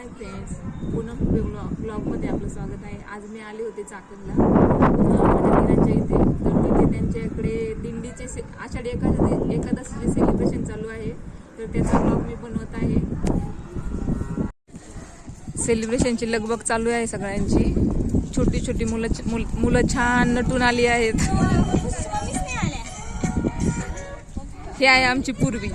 Hi friends. Poonam blog ब्लॉगमध्ये आपलं स्वागत आहे. आज मी आले होते चाकणला इथे. तर तिथे त्यांच्याकडे दिंडीचे से आषाढी एकादशी एकादशीचे सेलिब्रेशन चालू आहे. तर त्याचा ब्लॉग मी बनवत आहे. सेलिब्रेशनची लगबग चालू आहे सगळ्यांची. छोटी छोटी मुलं मुल- मुलं छान नटून आली आहेत. हे आहे आमची पूर्वी.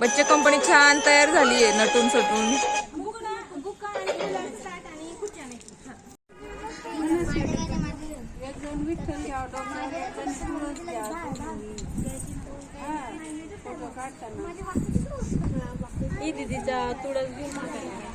बच्चे कंपनी छान तयार झाली आहे नटून सटून. दीदीचा तुळस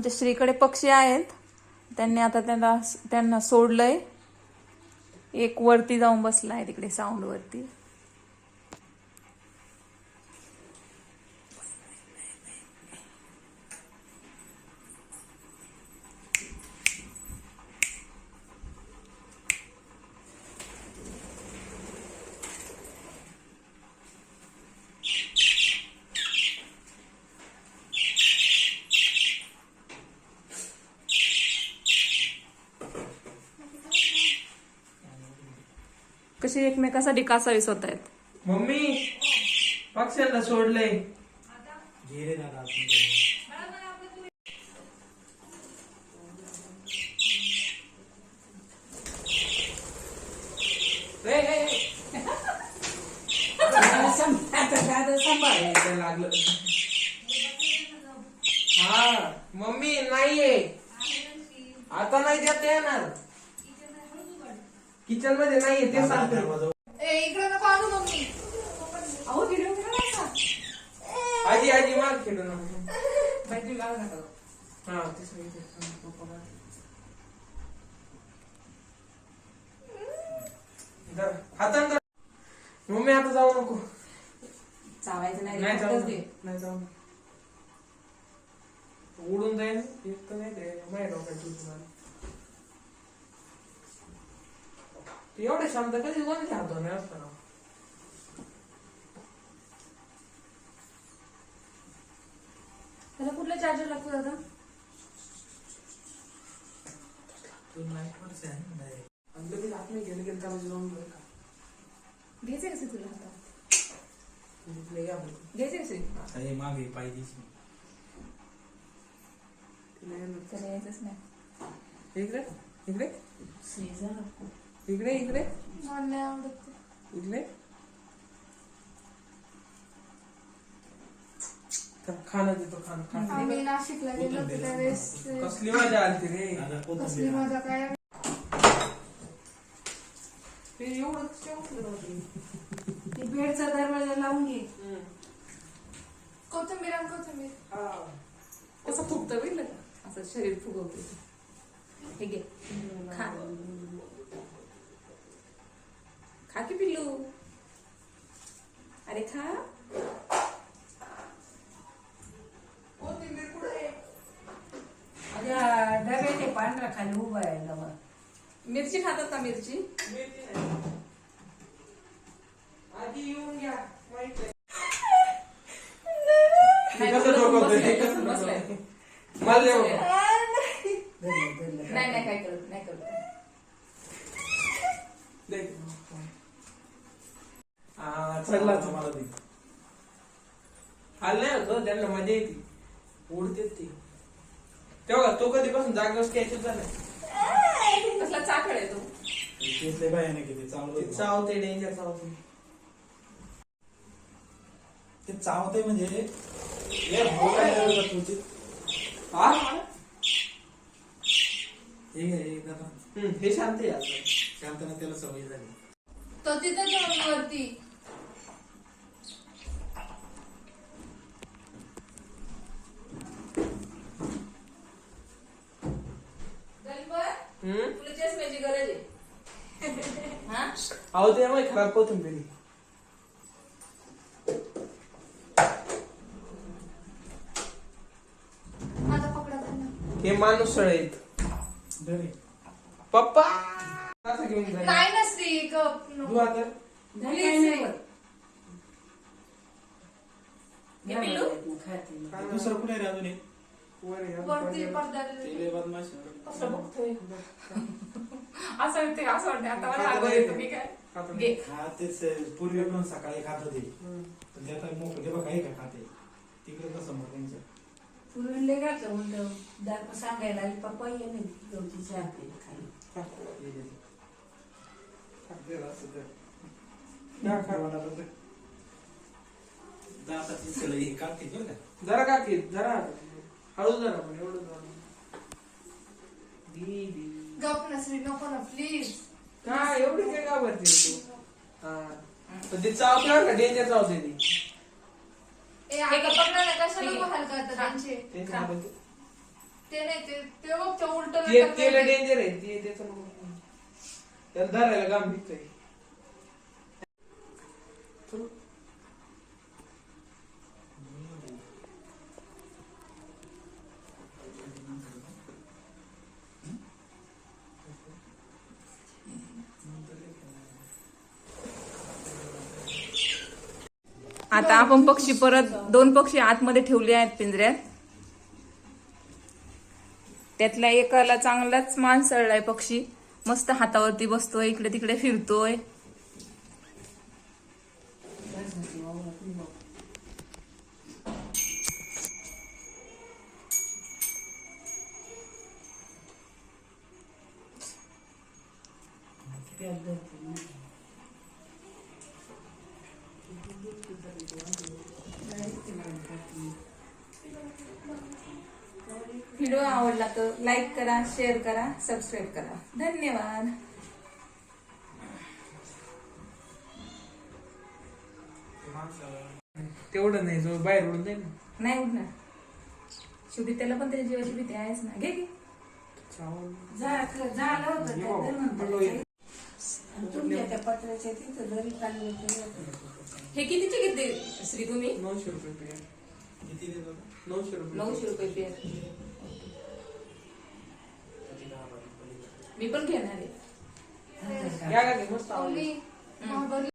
आमच्या श्रीकडे पक्षी आहेत. त्यांनी आता त्यांना त्यांना सोडलंय. एक वरती जाऊन बसला आहे तिकडे साऊंड कशी एकमेकासाठी कासावीस होत आहेत मम्मी पक्ष्यांना सोडलंय ए, ए, ए. सांभाळायचं लागलं हा मम्मी नाहीये. आता नाही देता येणार. किचनमध्ये नाहीये ते सांगतो आजी आजी माग खेळू ना हा ते सगळं ते. हा, पप्पा माग. धर, हातानं धर. मम्मी आता जाऊ नको. चावायचं नाही जाऊ नाही जाऊ उडून जाईल एक तर नाही ते माझ्या डोक्यात तुझं तू एवढे शांत कधी कोण खेळतो नाही असताना त्याला कुठला चार्जर लागतो दादा तू नाही पडते नाही आणि लगेच आत नाही गेलं गेलं त्यामध्ये जाऊन बघ का घ्यायचं कसं तुला आता तुझी play आवडते. घ्यायचं कसे अरे मागे पाहिजे तिला येणार. त्याला यायचंच नाही इकडे इकडे शेजार इकडे इकडे. मला नाही आवडत. इकडे. खाणं देतो खाणं खाणं आम्ही नाशिकला गेलो होतो त्यावेळेस. ते- कसली मजा आली रे. कसली मजा काय? ते एवढं शेवटलं नव्हतं. ते बेडचा दरवाजा लावून घे. कोथिंबीर आणि कोथिंबीर. हा. कसं फुगतं का? असं शरीर फुगवते हे घे. खा. खा की पिल्लू अरे खा डब्यात ते पांढरा खाली उभा आहे डबा मिरची खातात का मिरची मिरची नाही. आधी येऊन घ्या माहीत आहे. नाही, कसं बसलाय, बसलाय. मला. धरलं, धरलं. नाही नाही काय करत नाही करत दे. हा, चढला तो. मला दे. हाल नाही होत त्यांना मजा येते. उडते ते. तेव्हा तो कधीपासून जागेवर कॅचअप झाला. कसला चाकड आहे तो. घेतले बायाने किती चावलं चावते डेंजर चावते ते चावते म्हणजे हे का तुझी? हा? हे घे, हे जरा हम्म, हे शांत आहे आता. शांतना त्याला सवय झाली. तो तिथं जाऊन वरती गणपत, हम्म? तुला चष्म्याची गरज आहे हा अहो ते माहिती खराब कोथिंबीर माझा पकडा त्यांना हे माणूस आहेत पप्पा असं घेऊन जा. नाही आता नाही, काय नाही होत. हे पिल्लू? खाते मग. काय दुसरं कुठे रे अजून एक? वर आहे, वरती आपण पडद्याला ते लय बदमाश आहे. कसं बघतोय असं ते असं वाटतं आता मला नाही. काय खाता घे हा तेच आहे. पूर्वी पण सकाळी खात होते हम्म. पण ते आता मोकळे बघा हे का खाते तिकडे कसं मग त्यांचं पूर्वी लय घातलं उलट दार सांगायला पप्पा ये नाही गवती चहा प्यायला खाली खा. हे घे. खा, दे असं दे. खा, खा. दाताची सलई हे काढते बरं का? जरा का की जरा हळू जरा पण एवढं जरा दीदी गप ना श्री नको ना प्लीज काय एवढी काय घाबरते तू? हा. पण ते चावते का? डेंजर चावते ती. ए आता कशाला त्यांचे? ते? ते नाही ते ते बघ ते उलट ते तेल डेंजर आहे. ते त्याचं नको. त्याला धरायला गाम निघतंय आता आपण पक्षी परत दोन पक्षी आतमध्ये ठेवले आहेत पिंजऱ्यात. त्यातल्या एकाला चांगलाच मान सळलाय पक्षी. मस्त हातावरती बसतोय इकडे तिकडे फिरतोय व्हिडिओ आवडला तर लाईक करा शेअर करा सबस्क्राईब करा. धन्यवाद. तेवढं नाही जो बाहेर उडून जाईल ना. नाही उठणार शेवटी त्याला पण त्याच्या जीवाची भीती आहेच ना. घे घे झालं होतं त्या तुमच्या पत्राच्या तिथं जरी हे कितीचे घेतले श्री तुम्ही? नऊशे रुपये? नऊशे रुपये नऊशे रुपये किती दहा बारा रुपये. मी पण घेणार आहे. या का मस्त आवडलं.